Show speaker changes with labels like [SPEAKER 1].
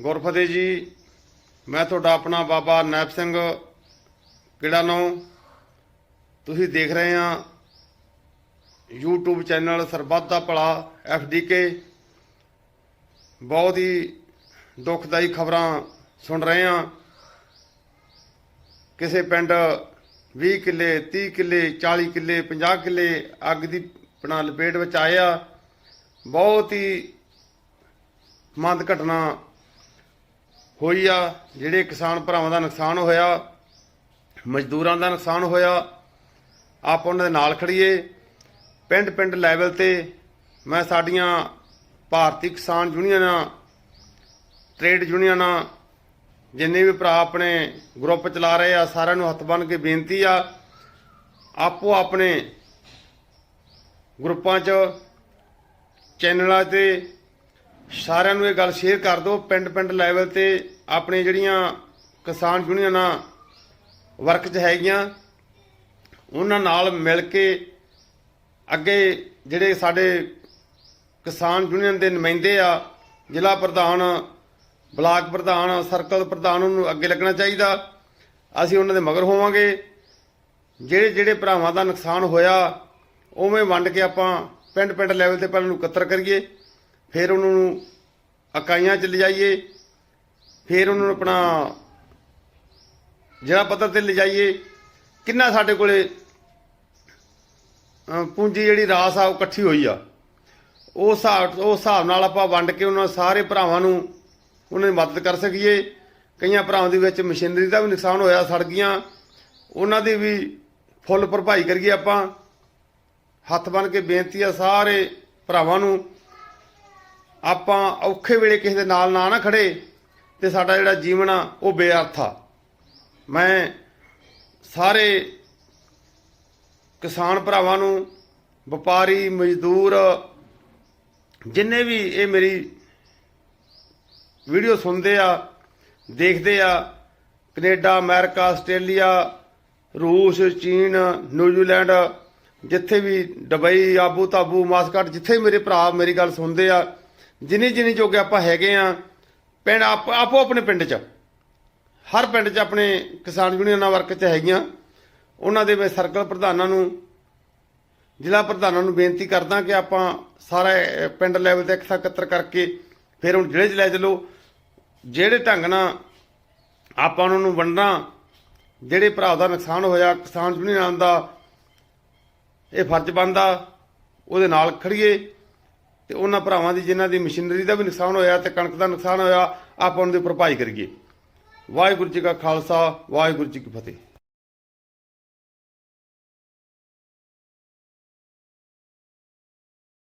[SPEAKER 1] ਗੁਰਫਤਿਹ ਜੀ, ਮੈਂ ਤੁਹਾਡਾ ਆਪਣਾ ਬਾਬਾ ਨੈਪ ਸਿੰਘ ਕਿਹੜਾ ਨੋ ਤੁਸੀਂ ਦੇਖ ਰਹੇ ਆ YouTube ਚੈਨਲ ਸਰਬੱਤ ਦਾ ਭਲਾ FDK ਬਹੁਤ ਹੀ ਦੁਖਦਾਈ ਖਬਰਾਂ ਸੁਣ ਰਹੇ ਆ ਕਿਸੇ ਪਿੰਡ 20 ਕਿੱਲੇ 30 ਕਿੱਲੇ 40 ਕਿੱਲੇ 50 ਕਿੱਲੇ ਅੱਗ ਦੀ ਆਪਣਾ ਲਪੇਟ ਵਿੱਚ ਆਏ ਆ। ਬਹੁਤ ਹੀ ਮੰਦ ਘਟਨਾ ਹੋਈ ਆ, ਜਿਹੜੇ ਕਿਸਾਨ ਭਰਾਵਾਂ ਦਾ ਨੁਕਸਾਨ ਹੋਇਆ, ਮਜ਼ਦੂਰਾਂ ਦਾ ਨੁਕਸਾਨ ਹੋਇਆ, ਆਪ ਉਹਨਾਂ ਦੇ ਨਾਲ ਖੜੀਏ। ਪਿੰਡ ਪਿੰਡ ਲੈਵਲ ਤੇ ਮੈਂ ਸਾਡੀਆਂ ਭਾਰਤੀ ਕਿਸਾਨ ਯੂਨੀਅਨਾਂ, ਟ੍ਰੇਡ ਯੂਨੀਅਨਾਂ, ਜਿੰਨੇ ਵੀ ਭਰਾ ਆਪਣੇ ਗਰੁੱਪ ਚਲਾ ਰਹੇ ਆ, ਸਾਰਿਆਂ ਨੂੰ ਹੱਥ ਬੰਨ੍ਹ ਕੇ ਬੇਨਤੀ ਆ, ਆਪੋ ਆਪਣੇ ਗਰੁੱਪਾਂ 'ਚ, ਚੈਨਲਾਂ ਤੇ ਸਾਰਿਆਂ ਨੂੰ ਇਹ ਗੱਲ ਸ਼ੇਅਰ ਕਰ ਦਿਓ, ਪਿੰਡ ਪਿੰਡ ਲੈਵਲ ਤੇ ਆਪਣੇ ਜਿਹੜੀਆਂ ਕਿਸਾਨ ਯੂਨੀਅਨਾਂ ਵਰਕ 'ਚ ਹੈਗੀਆਂ, ਉਹਨਾਂ ਨਾਲ ਮਿਲ ਕੇ ਅੱਗੇ ਜਿਹੜੇ ਸਾਡੇ ਕਿਸਾਨ ਯੂਨੀਅਨ ਦੇ ਨੁਮਾਇੰਦੇ ਆ, ਜ਼ਿਲ੍ਹਾ ਪ੍ਰਧਾਨ, ਬਲਾਕ ਪ੍ਰਧਾਨ ਸਰਕਲ ਪ੍ਰਧਾਨ ਨੂੰ ਅੱਗੇ ਲੱਗਣਾ ਚਾਹੀਦਾ। ਅਸੀਂ ਉਹਨਾਂ ਦੇ ਮਗਰ ਹੋਵਾਂਗੇ। ਜਿਹੜੇ ਜਿਹੜੇ ਭਰਾਵਾਂ ਦਾ ਨੁਕਸਾਨ ਹੋਇਆ, ਉਵੇਂ ਵੰਡ ਕੇ ਆਪਾਂ ਪਿੰਡ ਪਿੰਡ ਲੈਵਲ ਤੇ ਪਹਿਲਾਂ ਨੂੰ ਇਕੱਤਰ ਕਰੀਏ। ਫਿਰ ਉਹਨਾਂ ਨੂੰ ਇਕਾਈਆਂ 'ਚ ਲਿਜਾਈਏ, ਫਿਰ ਉਹਨਾਂ ਨੂੰ ਆਪਣਾ ਜਿਹੜਾ ਪੱਧਰ ਤੇ ਲਿਜਾਈਏ। ਕਿੰਨਾ ਸਾਡੇ ਕੋਲੇ ਪੂੰਜੀ ਜਿਹੜੀ ਰਾਸ ਆ, ਉਹ ਇਕੱਠੀ ਹੋਈ ਆ। ਉਹ ਹਿਸਾਬ ਉਸ ਹਿਸਾਬ ਨਾਲ ਆਪਾਂ ਵੰਡ ਕੇ ਉਹਨਾਂ ਸਾਰੇ ਭਰਾਵਾਂ ਨੂੰ ਉਹਨਾਂ ਦੀ ਮਦਦ ਕਰ ਸਕੀਏ। ਕਈਆਂ ਭਰਾਵਾਂ ਦੇ ਵਿੱਚ ਮਸ਼ੀਨਰੀ ਦਾ ਵੀ ਨੁਕਸਾਨ ਹੋਇਆ, ਸੜ ਗਈਆਂ। ਉਹਨਾਂ ਦੀ ਵੀ ਫੁੱਲ ਭਰਪਾਈ ਕਰੀਏ ਆਪਾਂ। ਹੱਥ ਬਨ ਕੇ ਬੇਨਤੀ ਆ ਸਾਰੇ ਭਰਾਵਾਂ ਨੂੰ ਆਪਾਂ ਔਖੇ ਵੇਲੇ ਕਿਸੇ ਦੇ ਨਾਲ ਨਾ ਨਾ ਖੜੇ ਤੇ ਸਾਡਾ ਜਿਹੜਾ ਜੀਵਨ ਆ, ਉਹ ਬੇਅਰਥ ਆ। ਮੈਂ ਸਾਰੇ ਕਿਸਾਨ ਭਰਾਵਾਂ ਨੂੰ, ਵਪਾਰੀ, ਮਜ਼ਦੂਰ, ਜਿੰਨੇ ਵੀ ਇਹ ਮੇਰੀ ਵੀਡੀਓ ਸੁਣਦੇ ਆ, ਦੇਖਦੇ ਆ, ਕੈਨੇਡਾ, ਅਮਰੀਕਾ, ਆਸਟ੍ਰੇਲੀਆ, ਰੂਸ, ਚੀਨ, ਨਿਊਜ਼ੀਲੈਂਡ, ਜਿੱਥੇ ਵੀ ਦੁਬਈ ਆਬੂ ਤਾਬੂ ਮਾਸਕਟ, ਜਿੱਥੇ ਮੇਰੇ ਭਰਾ ਮੇਰੀ ਗੱਲ ਸੁਣਦੇ ਆ ਜਿੰਨੀ ਜਿੰਨੀ ਜੋਗੇ ਆਪਾਂ ਹੈਗੇ ਆ, ਪਿੰਡ ਆਪ- ਆਪੋ ਆਪਣੇ ਪਿੰਡ 'ਚ ਹਰ ਪਿੰਡ 'ਚ ਆਪਣੇ ਕਿਸਾਨ ਯੂਨੀਅਨਾਂ ਵਰਕ 'ਚ ਹੈਗੀਆਂ। ਉਹਨਾਂ ਦੇ ਮੈਂ ਸਰਕਲ ਪ੍ਰਧਾਨਾਂ ਨੂੰ, ਜ਼ਿਲ੍ਹਾ ਪ੍ਰਧਾਨਾਂ ਨੂੰ ਬੇਨਤੀ ਕਰਦਾ ਕਿ ਆਪਾਂ ਸਾਰਾ ਪਿੰਡ ਲੈਵਲ ਤੇ ਇਕੱਠਾ ਇਕੱਤਰ ਕਰਕੇ ਫਿਰ ਹੁਣ ਜ਼ਿਲ੍ਹੇ 'ਚ ਲੈ ਚਲੋ। ਜਿਹੜੇ ਢੰਗ ਨਾਲ ਆਪਾਂ ਉਹਨਾਂ ਨੂੰ ਵੰਡਣਾ, ਜਿਹੜੇ ਭਰਾ ਦਾ ਨੁਕਸਾਨ ਹੋਇਆ, ਕਿਸਾਨ ਯੂਨੀਅਨਾਂ ਦਾ ਇਹ ਫਰਜ਼ ਬਣਦਾ, ਉਹਦੇ ਨਾਲ ਖੜੀਏ। ਤੇ ਉਹਨਾਂ ਭਰਾਵਾਂ ਦੀ ਜਿਨ੍ਹਾਂ ਦੀ ਮਸ਼ੀਨਰੀ ਦਾ ਵੀ ਨੁਕਸਾਨ ਹੋਇਆ ਤੇ ਕਣਕ ਦਾ ਨੁਕਸਾਨ ਹੋਇਆ, ਆਪਾਂ ਉਹਨਾਂ ਦੀ ਭਰਪਾਈ ਕਰੀਏ। ਵਾਹਿਗੁਰੂ ਜੀ ਕਾ ਖਾਲਸਾ, ਵਾਹਿਗੁਰੂ ਜੀ ਕੀ ਫਤਿਹ।